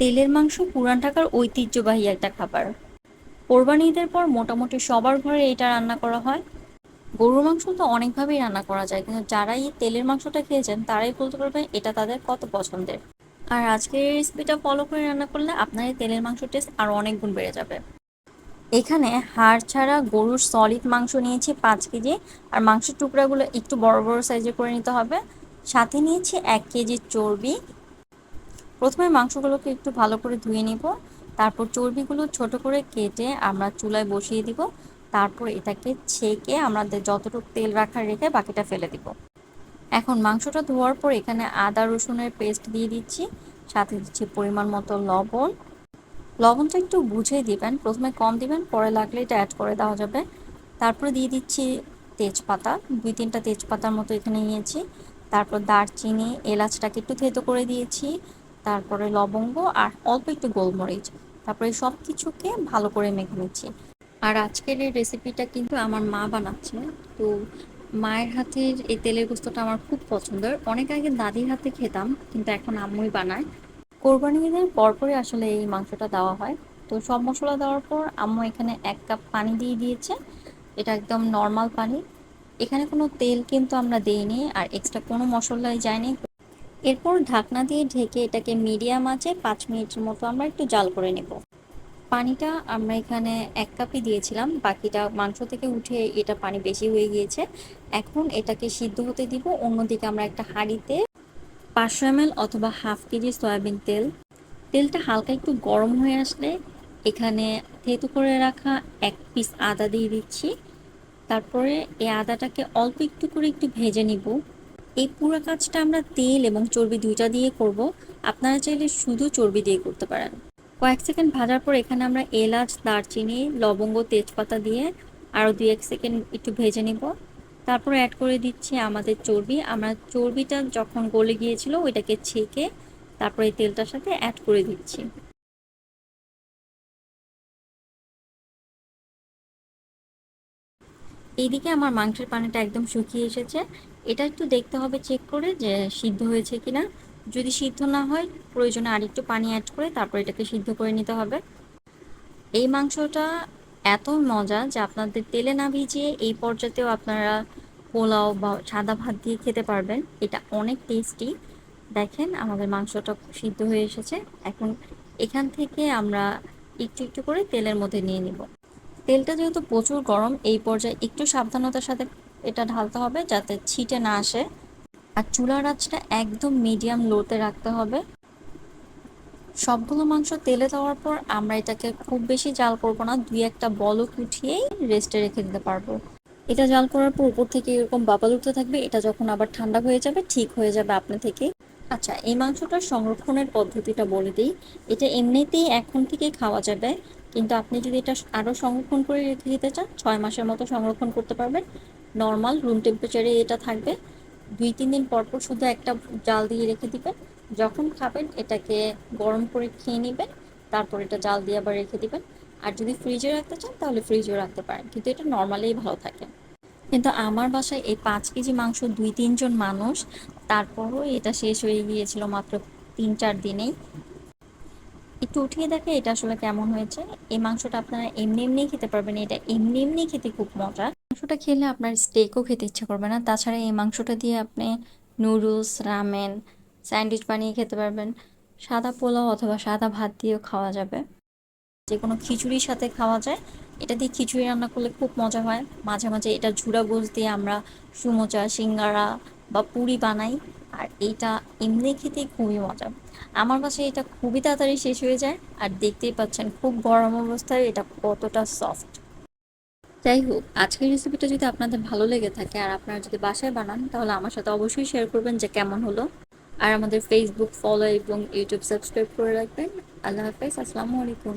তেলের মাংস পুরান ঢাকার ঐতিহ্যবাহী একটা খাবার। কোরবানি ঈদের পর মোটামুটি সবার ঘরে এটা রান্না করা হয়। গরুর মাংস তো অনেকভাবেই রান্না করা যায়, কিন্তু যারা এই তেলের মাংসটা খেয়েছেন, তারাই বলতে পারবেন এটা তাদের কত পছন্দের। আর আজকের রেসিপিটা ফলো করে রান্না করলে আপনার এই তেলের মাংস টেস্ট আরও অনেক গুণ বেড়ে যাবে। এখানে হাড় ছাড়া গরুর সলিড মাংস নিয়েছি পাঁচ কেজি, আর মাংসের টুকরাগুলো একটু বড় বড় সাইজে করে নিতে হবে। সাথে নিয়েছি এক কেজি চর্বি প্রথমে মাংসগুলোকে একটু ভালো করে ধুয়ে নিব। তারপর চর্বিগুলো ছোট করে কেটে আমরা চুলায় বসিয়ে দিব। তারপর এটাকে ছেঁকে আমাদের যতটুকু তেল রাখার রেখে বাকিটা ফেলে দিব। এখন মাংসটা ধোয়ার পর এখানে আদা, রসুনের পেস্ট দিয়ে দিচ্ছি। সাথে দিচ্ছি পরিমাণ মতো লবণ। লবণটা একটু বুঝে দিবেন, প্রথমে কম দিবেন, পরে লাগলে এটা অ্যাড করে দেওয়া যাবে। তারপরে দিয়ে দিচ্ছি তেজপাতা। দুই তিনটা তেজপাতার মতো এখানে নিয়েছি। তারপর দারচিনি, এলাচটাকে একটু থেতো করে দিয়েছি। তারপরে লবঙ্গ আর অল্প একটু গোলমরিচ। তারপরে সব কিছুকে ভালো করে মেখে নিচ্ছি। আর আজকের এই রেসিপিটা কিন্তু আমার মা বানাচ্ছে। তো মায়ের হাতের এই তেলের গোস্তটা আমার খুব পছন্দের অনেক আগে দাদির হাতে খেতাম, কিন্তু এখন আম্মুই বানায়। কোরবানি ঈদের পরপরই আসলে এই মাংসটা দেওয়া হয়। তো সব মশলা দেওয়ার পর আম্মু এখানে এক কাপ পানি দিয়ে দিয়েছে। এটা একদম নর্মাল পানি। এখানে কোনো তেল কিন্তু আমরা দেইনি, আর এক্সট্রা কোনো মশলাই যায়নি। এরপর ঢাকনা দিয়ে ঢেকে এটাকে মিডিয়াম আছে পাঁচ মিনিটের মতো আমরা একটু জাল করে নেব। পানিটা আমরা এখানে এক কাপই দিয়েছিলাম, বাকিটা মাংস থেকে উঠে এটা পানি বেশি হয়ে গিয়েছে। এখন এটাকে সিদ্ধ হতে দিব, অন্যদিকে আমরা একটা হাঁড়িতে পাঁচশো এম অথবা হাফ কেজি সয়াবিন তেল। তেলটা হালকা একটু গরম হয়ে আসলে এখানে থেতু করে রাখা এক পিস আদা দিয়ে দিচ্ছি। তারপরে এই আদাটাকে অল্প একটু করে একটু ভেজে নিব। এই পুরো কাজটা আমরা তেল এবং চর্বি দুইটা দিয়ে করব। আপনারা চাইলে শুধু চর্বি দিয়ে করতে পারেন। কয়েক সেকেন্ড ভাজার পর এখানে আমরা এলাচ, দারচিনি, লবঙ্গ, তেজপাতা দিয়ে আরও দুই এক সেকেন্ড একটু ভেজে নিব। তারপর অ্যাড করে দিচ্ছি আমাদের চর্বি। আমরা চর্বিটা যখন গলে গিয়েছিল ওইটাকে ছেঁকে তারপরে তেলটার সাথে অ্যাড করে দিচ্ছি। এইদিকে আমার মাংসের পানিটা একদম শুকিয়ে এসেছে। এটা একটু দেখতে হবে চেক করে যে সিদ্ধ হয়েছে কিনা। যদি সিদ্ধ না হয়, প্রয়োজনে আরেকটু পানি অ্যাড করে তারপর এটাকে সিদ্ধ করে নিতে হবে। এই মাংসটা এত মজা যে আপনাদের তেলে না ভিজিয়ে এই পর্যাতেও আপনারা পোলাও বা সাদা ভাত দিয়ে খেতে পারবেন। এটা অনেক টেস্টি দেখেন আমাদের মাংসটা সিদ্ধ হয়ে এসেছে। এখন এখান থেকে আমরা একটু একটু করে তেলের মধ্যে নিয়ে নিব। তেলটা যেহেতু প্রচুর গরম, এই পর্যায়ে একটু সাবধানতার সাথে এটা ঢালতে হবে যাতে ছিটে না আসে। আর চুলার আঁচটা একদম মিডিয়াম লোতে রাখতে হবে। সবগুলো মাংস তেলে দেওয়ার পর আমরা এটাকে খুব বেশি জাল করব না, দুই একটা বলক উঠিয়েই রেস্টে রেখে দিতে পারব। এটা জাল করার পর উপর থেকে এরকম বাবাল উঠতে থাকবে, এটা যখন আবার ঠান্ডা হয়ে যাবে, ঠিক হয়ে যাবে আপনি থেকে। আচ্ছা এই মাংসটার সংরক্ষণের পদ্ধতিটা বলে দিই। এটা এমনিতেই এখন থেকেই খাওয়া যাবে, কিন্তু আপনি যদি এটা আরও সংরক্ষণ করে রেখে দিতে চান, ছয় মাসের মতো সংরক্ষণ করতে পারবেন। নর্মাল রুম টেম্পারেচারে এটা থাকবে। দুই, তিন দিন পর পর শুধু একটা জাল দিয়ে রেখে দিবেন। যখন খাবেন এটাকে গরম করে খেয়ে নেবেন, তারপর এটা জাল দিয়ে আবার রেখে দিবেন। আর যদি ফ্রিজে রাখতে চান, তাহলে ফ্রিজেও রাখতে পারেন। কিন্তু এটা নর্মালি ভালো থাকে। কিন্তু আমার বাসায় এই পাঁচ কেজি মাংস দুই, তিনজন মানুষ, তারপরও এটা শেষ হয়ে গিয়েছিল মাত্র তিন, চার দিনেই। একটু উঠিয়ে দেখে এটা আসলে কেমন হয়েছে। এই মাংসটা আপনারা এমনি এমনি খেতে পারবেন এটা এমনি এমনি খেতে খুব মজা। মাংসটা খেলে আপনার স্টেকও খেতে ইচ্ছা করবে না। তাছাড়া এই মাংসটা দিয়ে আপনি নুডলস রামেন স্যান্ডউইচ বানিয়ে খেতে পারবেন। সাদা পোলাও অথবা সাদা ভাত দিয়েও খাওয়া যাবে। যে কোনো খিচুড়ির সাথে খাওয়া যায়। এটা দিয়ে খিচুড়ি রান্না করলে খুব মজা হয়। মাঝে মাঝে এটা ঝুড়া গোস দিয়ে আমরা সুমোচা সিঙ্গারা বা পুরি বানাই। আর এইটা এমনি খেতে খুবই মজা। আমার কাছে এটা খুবই তাড়াতাড়ি শেষ হয়ে যায় আর দেখতেই পাচ্ছেন খুব গরম অবস্থায় এটা কতটা সফট যাই হোক, আজকের রেসিপিটা যদি আপনাদের ভালো লেগে থাকে আর আপনারা যদি বাসায় বানান, তাহলে আমার সাথে অবশ্যই শেয়ার করবেন যে কেমন হলো। আর আমাদের ফেসবুক ফলো এবং ইউটিউব সাবস্ক্রাইব করে রাখবেন। আল্লাহ হাফেজ, আসসালামু আলাইকুম।